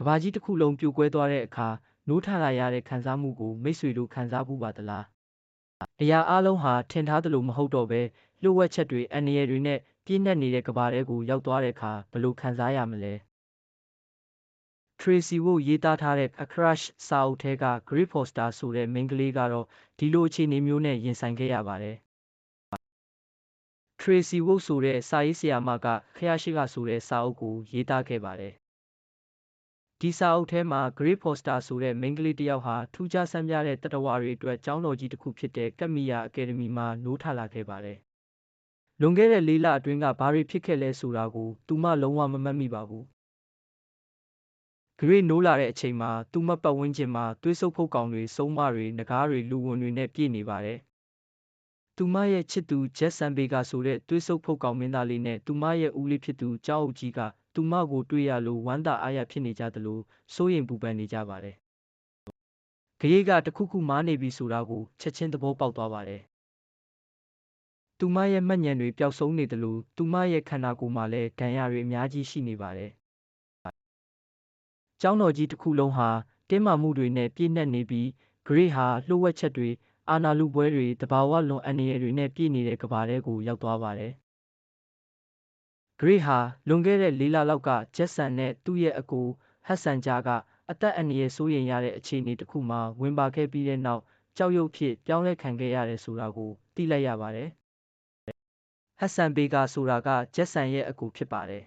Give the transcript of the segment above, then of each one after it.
ကဘာကြီးတစ်ခုလုံးပြိုကွဲသွားတဲ့အခါနိုးထလာရတဲ့ခံစားမှုကိုမိတ်ဆွေတို့ခံစားမှုပါသလားအရာအလုံးဟာထင်ထားသလိုမဟုတ်တော့ဘဲလျှို့ဝှက်ချက်တွေအန္တရာယ်တွေနဲ့ပြည့်နှက်နေတဲ့ကဘာတဲကိုရောက်သွားတဲ့အခါဘယ်လိုခံစားရမလဲ Tracy Wood ရေးသားထားတဲ့ A Crush စာအုပ်ထဲက Great Foster ဆိုတဲ့မိန်းကလေးကတော့ဒီလိုအခြေအနေမျိုးနဲ့ရင်ဆိုင်ခဲ့ရပါတယ်။ Tracy Wood ဆိုတဲ့စာရေးဆရာမကခရရှိကဆိုတဲ့စာအုပ်ကိုရေးသားခဲ့ပါတယ်။ ဒီစာအုပ်ထဲမှာ Great Foster ဆိုတဲ့မိန်းကလေးတစ်ယောက်ဟာ ထူးခြားဆန်းပြားတဲ့တတ္တဝါတွေအတွက် ကျောင်းတော်ကြီးတစ်ခုဖြစ်တဲ့ ကက်မီယာအကယ်ဒမီမှာ နိုးထလာခဲ့ပါတယ်။လွန်ခဲ့တဲ့လေးလအတွင်းက ဘာတွေဖြစ်ခဲ့လဲဆိုတာကို သူမလုံးဝမမှတ်မိပါဘူးဂရိနိုးလာတဲ့အချိန်မှာ သူမပတ်ဝန်းကျင်မှာ သွေးဆုပ်ဖုတ်ကောင်တွေ စုံမတွေ နဂါးတွေ လူဝင်တွေနဲ့ပြည့်နေပါတယ်။သူမရဲ့ချစ်သူဂျက်ဆန်ဘေကာဆိုတဲ့ သွေးဆုပ်ဖုတ်ကောင်မင်းသားလေးနဲ့ သူမရဲ့ဦးလေးဖြစ်သူ ကျောင်းအုပ်ကြီးက သူမကိုတွေ့ရလို့ဝမ်းသာအားရဖြစ်နေကြသလိုစိုးရိမ်ပူပန်နေကြပါတယ်။ဂရိကတခုခုမားနေပြီဆိုတာကိုချက်ချင်းသဘောပေါက်သွားပါတယ်။သူမရဲ့မှတ်ဉဏ်တွေပျောက်ဆုံးနေသလိုသူမရဲ့ခန္ဓာကိုယ်မှာလည်းဒဏ်ရာတွေအများကြီးရှိနေပါတယ်။ကျောင်းတော်ကြီးတစ်ခုလုံးဟာတင်းမာမှုတွေနဲ့ပြည့်နှက်နေပြီးဂရိတ်ဟာလှို့ဝှက်ချက်တွေအာနာလူပွဲတွေတဘာဝလွန်အန္တရာယ်တွေနဲ့ပြည့်နေတဲ့ကဘာတဲကိုရောက်သွားပါတယ် ဂရိတ်ဟာလွန်ခဲ့တဲ့၄လလောက်ကဂျက်ဆန်နဲ့သူ့ရဲ့အကိုဟတ်ဆန်ဂျာကအသက်အန္တရာယ်စိုးရိမ်ရတဲ့အခြေအနေတစ်ခုမှာဝင်ပါခဲ့ပြီးတဲ့နောက်ကြောက်ရွံ့ဖြစ်ပြောင်းလဲခံခဲ့ရတယ်ဆိုတာကိုသိလိုက်ရပါတယ်ဟတ်ဆန်ဘေကာဆိုတာကဂျက်ဆန်ရဲ့အကိုဖြစ်ပါတယ်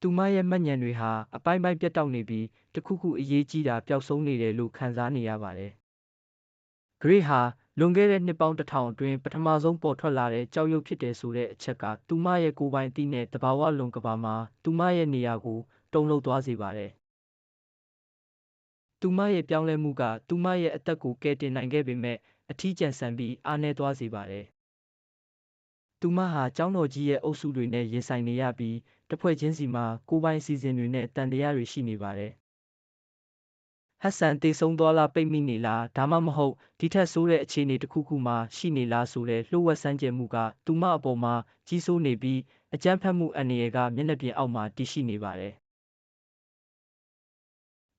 သူမရဲ့မှတ်ဉဏ်တွေဟာအပိုင်းပိုင်းပြတ်တောက်နေပြီးတစ်ခုခုအရေးကြီးတာပျောက်ဆုံးနေတယ်လို့ခံစားနေရပါတယ်။ Gray ဟာ လွန်ခဲ့တဲ့နှစ်ပေါင်းတစ်ထောင်အတွင်းပထမဆုံးပေါ်ထွက်လာတဲ့ကြောက်ရွံ့ဖြစ်တယ်ဆိုတဲ့အချက်ကသူမရဲ့ကိုယ်ပိုင်အသိနဲ့တဘာဝလွန်ကဘာမှာသူမရဲ့နေရာကိုတုံ့လှုပ်သွားစေပါတယ်။သူမရဲ့ပြောင်းလဲမှုကသူမရဲ့အသက်ကိုကယ်တင်နိုင်ခဲ့ပေမဲ့အထီးကျန်ဆန်ပြီးအားနည်းသွားစေပါတယ်။သူမဟာကျောင်းတော်ကြီးရဲ့အုပ်စုတွေနဲ့ရင်ဆိုင်နေရပြီးတစ်ဖွဲ့ချင်းစီမှာကိုယ်ပိုင်အစီအစဉ်တွေနဲ့တန်တရားတွေရှိနေပါတယ်။ ဟတ်ဆန်တေဆုံးသွားလားပိတ်မိနေလားဒါမှမဟုတ်ဒီထက်ဆိုးတဲ့အခြေအနေတစ်ခုခုမှရှိနေလားဆိုတဲ့လှုပ်ဝက်ဆန်းကျင်မှုကသူမအပေါ်မှာကြီးစိုးနေပြီးအကြမ်းဖက်မှုအန္တရာယ်ကမျက်နှာပြင်အောက်မှာတည်ရှိနေပါတယ်။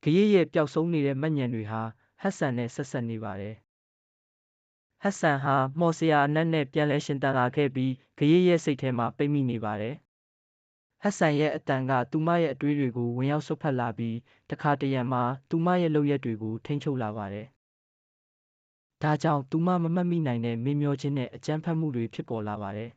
ဂရိရဲ့ပျောက်ဆုံးနေတဲ့မှတ်ဉဏ်တွေဟာဟတ်ဆန်နဲ့ဆက်ဆက်နေပါတယ်။ဟတ်ဆန်ဟာမော်စရာအနက်နဲ့ပြန်လည်ရှင်သန်လာခဲ့ပြီးဂရိရဲ့စိတ်ထဲမှာပိတ်မိနေပါတယ်။ ဟတ်ဆန်ရဲ့အတန်ကသူမရဲ့အတွေးတွေကိုဝင်ရောက်ဆွတ်ဖက်လာပြီးတခါတရံမှာသူမရဲ့လုပ်ရက်တွေကိုထိန်းချုပ်လာပါတယ်။ဒါကြောင့်သူမမမှတ်မိနိုင်တဲ့မေ့မျောခြင်းနဲ့အကြမ်းဖက်မှုတွေဖြစ်ပေါ်လာပါတယ်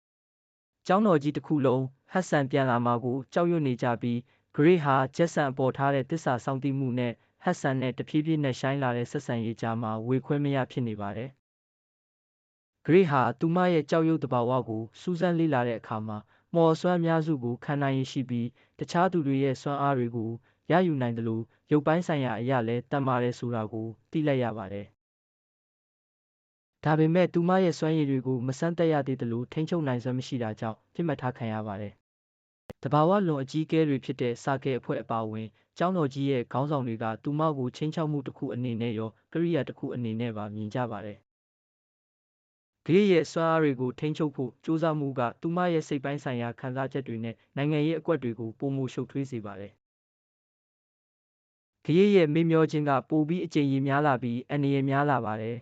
။ကျောင်းတော်ကြီးတစ်ခုလုံးဟတ်ဆန်ပြန်လာမှာကိုကြောက်ရွံ့နေကြပြီးဂရိဟာဂျက်ဆန်အပေါ်ထားတဲ့တစ္ဆာစောင့်တိမှုနဲ့ဟတ်ဆန်နဲ့တဖြည်းဖြည်းနဲ့ရှိုင်းလာတဲ့ဆက်ဆံရေးကြားမှာဝေခွဲမရဖြစ်နေပါတယ်။ဂရိဟာသူမရဲ့ကြောက်ရွံ့တဘာဝကိုစူးစမ်းလေ့လာတဲ့အခါမှာ မော်စွမ်းများစုကိုခံနိုင်ရရှိပြီးတခြားသူတွေရဲ့စွမ်းအားတွေကိုရယူနိုင်တယ်လို့ရုပ်ပိုင်းဆိုင်ရာအရာလဲတတ်ပါတယ်ဆိုတာကိုသိလိုက်ရပါတယ်။ဒါပေမဲ့သူမရဲ့စွမ်းရည်တွေကိုမစမ်းသက်ရသေးတယ်လို့ထိန်းချုပ်နိုင်စွမ်းမရှိတာကြောင့်ပြစ်မှတ်ထားခံရပါတယ်တဘာဝလွန်အကြီးအကဲတွေဖြစ်တဲ့စာကဲအဖွဲ့အပါအဝင်ကျောင်းတော်ကြီးရဲ့ခေါင်းဆောင်တွေကသူမကိုချင်းချောက်မှုတစ်ခုအနေနဲ့ရောကရိယာတစ်ခုအနေနဲ့ပါမြင်ကြပါတယ်။ ဂရိရဲ့စွမ်းအားတွေကိုထိန်းချုပ်ဖို့စူးစမ်းမှုကသူမရဲ့စိတ်ပိုင်းဆိုင်ရာခံစားချက်တွေနဲ့နိုင်ငံရေးအကွက်တွေကိုပုံမှုရှုပ်ထွေးစေပါတယ်။ဂရိရဲ့မေ့မျောခြင်းကပိုပြီးအကျဉ်းကြီးများလာပြီးအန္တရာယ်များလာပါတယ်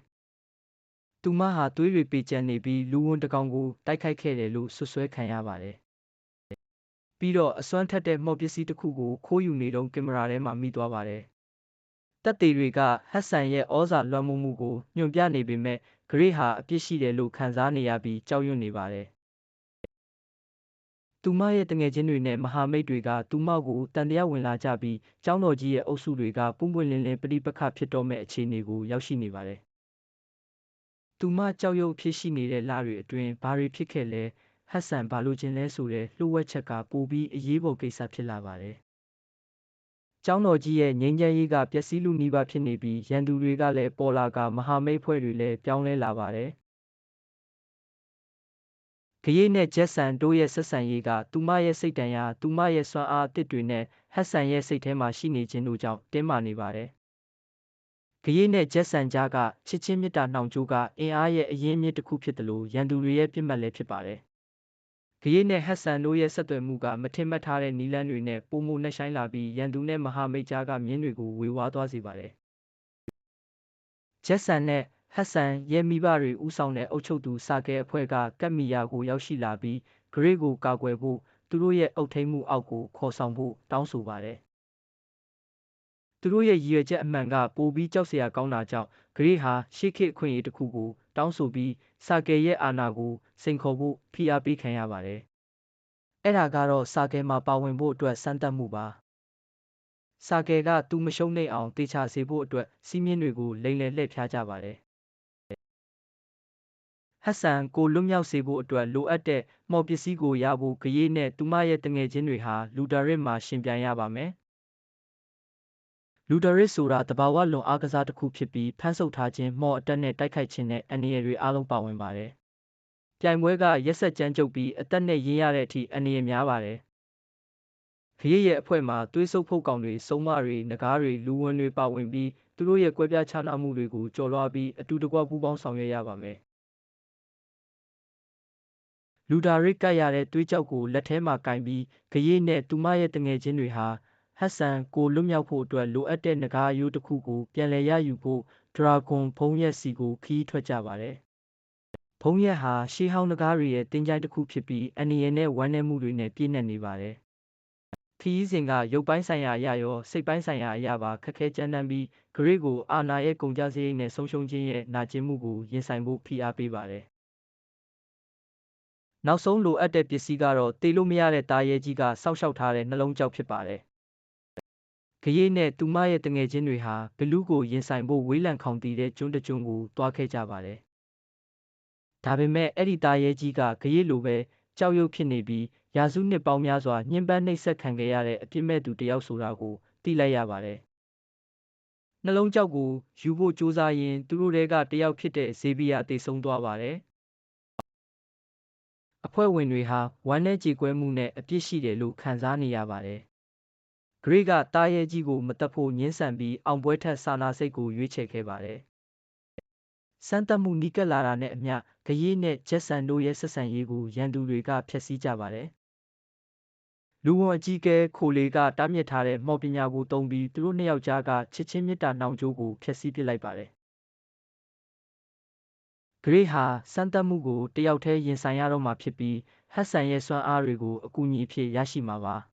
။သူမဟာသွေးတွေပေကျံနေပြီးလူဝန်တကောင်ကိုတိုက်ခိုက်ခဲ့တယ်လို့ဆွဆွဲခံရပါတယ်ပြီးတော့အစွမ်းထက်တဲ့မှော်ပစ္စည်းတစ်ခုကိုခိုးယူနေတုန်းကင်မရာထဲမှာမိသွားပါတယ်။တပ်သေးတွေကဟတ်ဆန်ရဲ့ဩဇာလွှမ်းမိုးမှုကိုညွှန်ပြနေပေမဲ့ ဂရိတ်ဟာအပြစ်ရှိတယ်လို့ခံစားနေရပြီးကြောက်ရွံ့နေပါတယ်။သူမရဲ့တငယ်ချင်းတွေနဲ့မဟာမိတ်တွေကသူမကိုတန်တရားဝင်လာကြပြီးကျောင်းတော်ကြီးရဲ့အုပ်စုတွေကပုံပွင့်လင်းလင်းပဋိပက္ခဖြစ်တော့မဲ့အခြေအနေကိုရောက်ရှိနေပါတယ်။သူမကြောက်ရွံ့ဖြစ်ရှိနေတဲ့လတွေအတွင်းဘာတွေဖြစ်ခဲ့လဲဟတ်ဆန်ဘာလိုချင်လဲဆိုတဲ့လှုပ်ဝက်ချက်ကပိုပြီးအရေးပေါ်ကိစ္စဖြစ်လာပါတယ်။ ကျောင်းတော်ကြီးရဲ့ငြိမ်းချမ်းရေးကပျက်စီးလူနီးပါးဖြစ်နေပြီးရန်သူတွေကလည်းပေါ်လာကမဟာမိတ်ဖွဲ့တွေလည်းပြောင်းလဲလာပါတယ်။ဂရိနဲ့ဂျက်ဆန်တို့ရဲ့ဆက်ဆံရေးကသူမရဲ့စိတ်တန်ရာသူမရဲ့စွမ်းအားအသစ်တွေနဲ့ဟတ်ဆန်ရဲ့စိတ်ထဲမှာရှိနေခြင်းတို့ကြောင့်တင်းမာနေပါတယ်။ဂရိနဲ့ဂျက်ဆန်ကြားကချစ်ချင်းမေတ္တာနှောင်ကြိုးကအင်အားရဲ့အရင်းအမြစ်တစ်ခုဖြစ်တယ်လို့ရန်သူတွေရဲ့ပြစ်မှတ်လည်းဖြစ်ပါတယ်။ ဂရေးနဲ့ဟက်ဆန်တို့ရဲ့ဆက်သွယ်မှုကမထင်မှတ်ထားတဲ့နီလန်းတွေနဲ့ပုံမှုနှက်ဆိုင်လာပြီးရန်သူနဲ့မဟာမိတ်ကြားကမြင်းတွေကိုဝေဝါးသွားစေပါတယ်။ဂျက်ဆန်နဲ့ဟက်ဆန်ရဲ့မိဘတွေဥဆောင်တဲ့အုပ်ချုပ်သူစာကဲအဖွဲ့ကကတ်မီယာကိုရောက်ရှိလာပြီးဂရေးကိုကာကွယ်ဖို့သူတို့ရဲ့အုပ်ထိန်းမှုအောက်ကိုခေါ်ဆောင်ဖို့တောင်းဆိုပါတယ်။သူတို့ရဲ့ရည်ရွယ်ချက်အမှန်ကပိုပြီးကြောက်စရာကောင်းတာကြောင့် ဂရေးဟာရှေ့ခေတ်အခွင့်အရေးတစ်ခုကို တောင်းဆိုပြီး စာကယ်ရဲ့အာဏာကို စိန်ခေါ်ဖို့ ဖိအားပေးခံရပါတယ်။အဲ့ဒါကတော့ စာကယ်မှာပါဝင်ဖို့အတွက် စမ်းသပ်မှုပါ။စာကယ်က သူမရှုံးနိုင်အောင်တေချာစေဖို့အတွက် စီးမြင့်တွေကို လိမ်လည်လှည့်ဖျားကြပါတယ်။ဟက်ဆန်ကိုလွတ်မြောက်စေဖို့အတွက်လိုအပ်တဲ့မော်ပစ္စည်းကိုရဖို့ဂရေးနဲ့သူမရဲ့တငယ်ချင်းတွေဟာလူဒါရစ်မှာရှင်ပြိုင်ရပါမယ်။ လူဒရစ်ဆိုတာတဘာဝလွန်အားကစားတစ်ခုဖြစ်ပြီးဖမ်းဆုပ်ထားခြင်းမော့အတက်နဲ့တိုက်ခိုက်ခြင်းနဲ့အန္တရာယ်တွေအားလုံးပါဝင်ပါတယ်။ပြိုင်ပွဲကရက်ဆက်ကြမ်းကြုတ်ပြီးအသက်နဲ့ရင်းရတဲ့အထိအန္တရာယ်များပါတယ်။ခရီးရဲ့အဖွဲ့မှာသွေးဆုပ်ဖုတ်ကောင်တွေစုံမတွေငကားတွေလူဝင်တွေပါဝင်ပြီးသူတို့ရဲ့ကွဲပြားခြားနားမှုတွေကိုကျော်လွှားပြီးအတူတကွပူးပေါင်းဆောင်ရွက်ရပါမယ်။လူဒါရစ်ကတ်ရတဲ့သွေးကြောက်ကိုလက်ထဲမှာကင်ပြီးဂရေးနဲ့သူမရဲ့တငယ်ချင်းတွေဟာ ဟတ်ဆန်ကိုလွတ်မြောက်ဖို့အတွက်လိုအပ်တဲ့နဂါးအရိုးတစ်ခုကိုပြန်လည်ရယူဖို့ဒရာဂွန်ဘုံရက်စီကိုခီးထွက်ကြပါတယ်။ဘုံရက်ဟာရှေးဟောင်းနဂါးတွေရဲ့တင်ကြိုင်တစ်ခုဖြစ်ပြီးအန္တရာယ်နဲ့ဝမ်းနည်းမှုတွေနဲ့ပြည့်နှက်နေပါတယ်။ခီးစဉ်ကရုပ်ပိုင်းဆိုင်ရာအရာရောစိတ်ပိုင်းဆိုင်ရာအရာပါခက်ခဲကြမ်းတမ်းပြီးဂရိကိုအာနာရဲ့ကုန်ကြစရိတ်နဲ့ဆုံးရှုံးခြင်းရဲ့နာကျင်မှုကိုရင်ဆိုင်ဖို့ဖိအားပေးပါတယ်။နောက်ဆုံးလိုအပ်တဲ့ပစ္စည်းကတော့တေလို့မရတဲ့တာရဲကြီးကစောက်ရှောက်ထားတဲ့နှလုံးကြောက်ဖြစ်ပါတယ် ဂရေးနဲ့သူမရဲ့တငယ်ချင်းတွေဟာဘလူးကိုရင်ဆိုင်ဖို့ဝေးလံခေါင်တည်တဲ့ကျွန်းတစ်ကျွန်းကိုတွားခဲ့ကြပါတယ်။ဒါပေမဲ့အဲ့ဒီသားရဲကြီးကဂရေးလိုပဲကြောက်ရွံ့ဖြစ်နေပြီးရာစုနှစ်ပေါင်းများစွာညှဉ်းပန်းနှိပ်စက်ခံခဲ့ရတဲ့အပြစ်မဲ့သူတယောက်ဆိုတာကိုသိလိုက်ရပါတယ်။နှလုံးကြောက်ကိုယူဖို့ကြိုးစားရင်းသူတို့တွေကတယောက်ဖြစ်တဲ့ဇေဘီယာအသေးဆုံးသွားပါတယ်။အဖွဲ့ဝင်တွေဟာဝမ်းနဲ့ကြေကွဲမှုနဲ့အပြစ်ရှိတယ်လို့ခံစားနေရပါတယ် ဂရိကတားရဲကြီးကိုမတက်ဖို့ညှင်းဆန်ပြီးအောင်ပွဲထက်စာနာစိတ်ကိုရွေးချယ်ခဲ့ပါတယ်။စမ်းသပ်မှုနီးကပ်လာတာနဲ့အမျှဂရေးနဲ့ဂျက်ဆန်တို့ရဲ့ဆက်ဆံရေးကိုရန်သူတွေကဖျက်ဆီးကြပါတယ်။လူဝန်အကြီးကဲခိုလေကတားမြစ်ထားတဲ့မော်ပညာကိုတုံးပြီးသူတို့နှစ်ယောက်ကြားကချစ်ချင်းမြတ်တာနှောင်ကြိုးကိုဖျက်ဆီးပစ်လိုက်ပါတယ်။ဂရိဟာစမ်းသပ်မှုကိုတယောက်တည်းရင်ဆိုင်ရတော့မှာဖြစ်ပြီးဟက်ဆန်ရဲ့စွမ်းအားတွေကိုအကူအညီအဖြစ်ရရှိမှာပါ။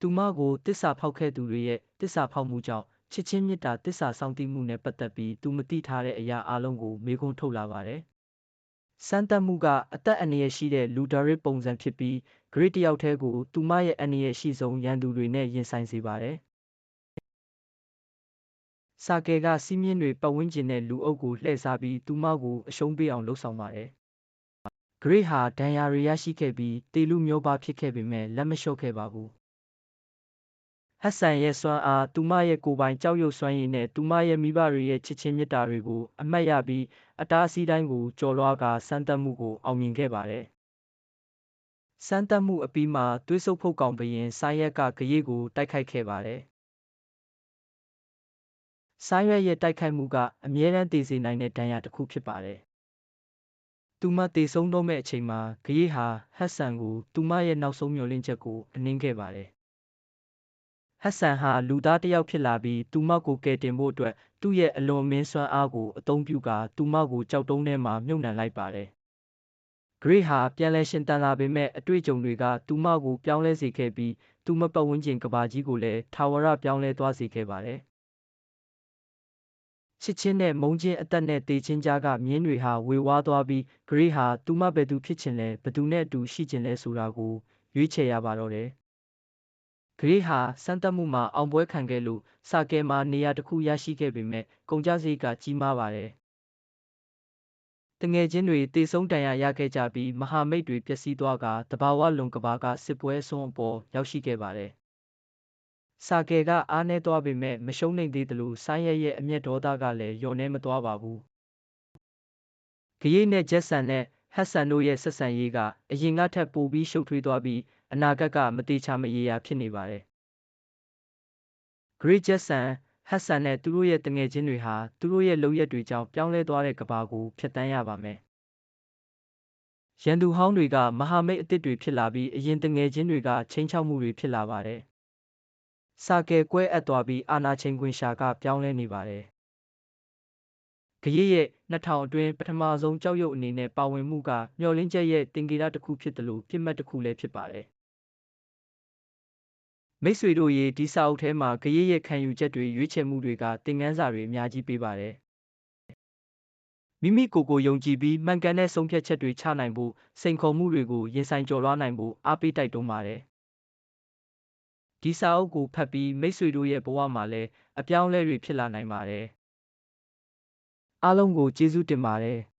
သူမကိုတစ္ဆာဖောက်ခဲ့သူတွေရဲ့တစ္ဆာဖောက်မှုကြောင့်ချစ်ချင်းမေတ္တာတစ္ဆာစောင့်တည်မှုနဲ့ပတ်သက်ပြီးသူမသိထားတဲ့အရာအလုံးကိုမေးခွန်းထုတ်လာပါတယ်။စမ်းသပ်မှုကအသက်အန္တရာယ်ရှိတဲ့လူဒါရစ်ပုံစံဖြစ်ပြီးဂရစ်တယောက်တည်းကိုသူမရဲ့အန္တရာယ်ရှိဆုံးရန်သူတွေနဲ့ရင်ဆိုင်စေပါတယ်။စာကယ်ကစီးမြင့်တွေပတ်ဝန်းကျင်တဲ့လူအုပ်ကိုလှည့်စားပြီးသူမကိုအရှုံးပေးအောင်လှုံ့ဆော်ပါတယ်။ဂရစ်ဟာဒဏ်ရာတွေရရှိခဲ့ပြီးတေလူမျိုးပါဖြစ်ခဲ့ပေမဲ့လက်မလျှော့ခဲ့ပါဘူး ဟက်ဆန်ရဲ့စွမ်းအားသူမရဲ့ကိုယ်ပိုင်ကြောက်ရွံ့စွမ်းရည်နဲ့သူမရဲ့မိဘတွေရဲ့ချစ်ချင်းမေတ္တာတွေကိုအမှတ်ရပြီးအတားအဆီးတိုင်းကိုကျော်လွှားကာစမ်းသပ်မှုကိုအောင်မြင်ခဲ့ပါတယ်။စမ်းသပ်မှုအပြီးမှာသွေးဆုပ်ဖုတ်ကောင်ဘရင်ဆိုင်းရက်ကဂရေးကိုတိုက်ခိုက်ခဲ့ပါတယ်။ဆိုင်းရက်ရဲ့တိုက်ခိုက်မှုကအမြဲတမ်းတည်စေနိုင်တဲ့ဒဏ်ရာတစ်ခုဖြစ်ပါတယ်။သူမတည်ဆုံးတော့မဲ့အချိန်မှာဂရေးဟာဟက်ဆန်ကိုသူမရဲ့နောက်ဆုံးမျှော်လင့်ချက်ကိုအနှင်းခဲ့ပါတယ် ဟက်ဆန်ဟာလူသားတစ်ယောက်ဖြစ်လာပြီးသူမကိုကယ်တင်ဖို့အတွက်သူ့ရဲ့အလွန်မင်းစွမ်းအားကိုအသုံးပြုကာသူမကိုကြောက်တုံးထဲမှာမြုပ်နှံလိုက်ပါတယ်။ဂရိဟာပြန်လည်ရှင်တန်လာပေမဲ့အတွေ့အကြုံတွေကသူမကိုပြောင်းလဲစေခဲ့ပြီးသူမပတ်ဝန်းကျင်ကဘာကြီးကိုလည်းထာဝရပြောင်းလဲသွားစေခဲ့ပါတယ်။ချစ်ချင်းနဲ့မုန်းချင်းအသက်နဲ့တေချင်းကြားကမြင်းတွေဟာဝေဝါးသွားပြီးဂရိဟာသူမဘယ်သူဖြစ်ချင်လဲဘယ်သူနဲ့အတူရှိချင်လဲဆိုတာကိုရွေးချယ်ရပါတော့တယ်။ ဂရေးဟာစမ်းသပ်မှုမှာအောင်ပွဲခံခဲ့လို့စာကဲမှာနေရာတစ်ခုရရှိခဲ့ပေမဲ့ကုန်ကျစရိတ်ကကြီးမားပါတယ်။တငယ်ချင်းတွေတေဆုံးတန်ရာရခဲ့ကြပြီးမဟာမိတ်တွေပျက်စီးသွားကတဘာဝလုံကဘာကစစ်ပွဲအဆုံးအပေါ်ရောက်ရှိခဲ့ပါတယ်။စာကဲကအားနည်းသွားပေမဲ့မရှုံးနိုင်သေးသလိုဆိုင်းရဲရဲ့အမျက်ဒေါသကလည်းလျော့နှဲမသွားပါဘူး။ဂရေးနဲ့ဂျက်ဆန်နဲ့ဟက်ဆန်တို့ရဲ့ဆက်ဆံရေးကအရင်ကထက်ပိုပြီးရှုပ်ထွေးသွားပြီး အနာဂတ်ကမတိချမရေရာဖြစ်နေပါတယ်။ Great Jetson ဟတ်ဆန်နဲ့သူတို့ရဲ့တငယ်ချင်းတွေဟာသူတို့ရဲ့လုပ်ရက်တွေကြောင့်ပြောင်းလဲသွားတဲ့ကဘာကိုဖျက်ဆီးရပါမယ်။ရန်သူဟောင်းတွေကမဟာမိတ်အသစ်တွေဖြစ်လာပြီးအရင်တငယ်ချင်းတွေကချိန်ချောက်မှုတွေဖြစ်လာပါတယ်။စာကယ်ကွဲအပ်သွားပြီးအာနာချိန်ခွင်ရှာကပြောင်းလဲနေပါတယ်။ဂရိရဲ့2000အတွင်းပထမဆုံးကြောက်ရွံ့အနေနဲ့ပါဝင်မှုကမျော်လင့်ချက်ရဲ့တင်ကေရတစ်ခုဖြစ်တယ်လို့ပြစ်မှတ်တစ်ခုလည်းဖြစ်ပါတယ်။ မိတ်ဆွေတို့ရေဒီစာအုပ်ထဲမှာဂရိရဲ့ခံယူချက်တွေရွေးချယ်မှုတွေကသင်ခန်းစာတွေအများကြီးပေးပါတယ်။မိမိကိုယ်ကိုယုံကြည်ပြီးမှန်ကန်တဲ့ဆုံးဖြတ်ချက်တွေချနိုင်ဖို့စိန်ခေါ်မှုတွေကိုရင်ဆိုင်ကျော်လွှားနိုင်ဖို့အားပေးတိုက်တွန်းပါတယ်။ဒီစာအုပ်ကိုဖတ်ပြီးမိတ်ဆွေတို့ရဲ့ဘဝမှာလည်းအပြောင်းအလဲတွေဖြစ်လာနိုင်ပါတယ်။အားလုံးကိုကျေးဇူးတင်ပါတယ်။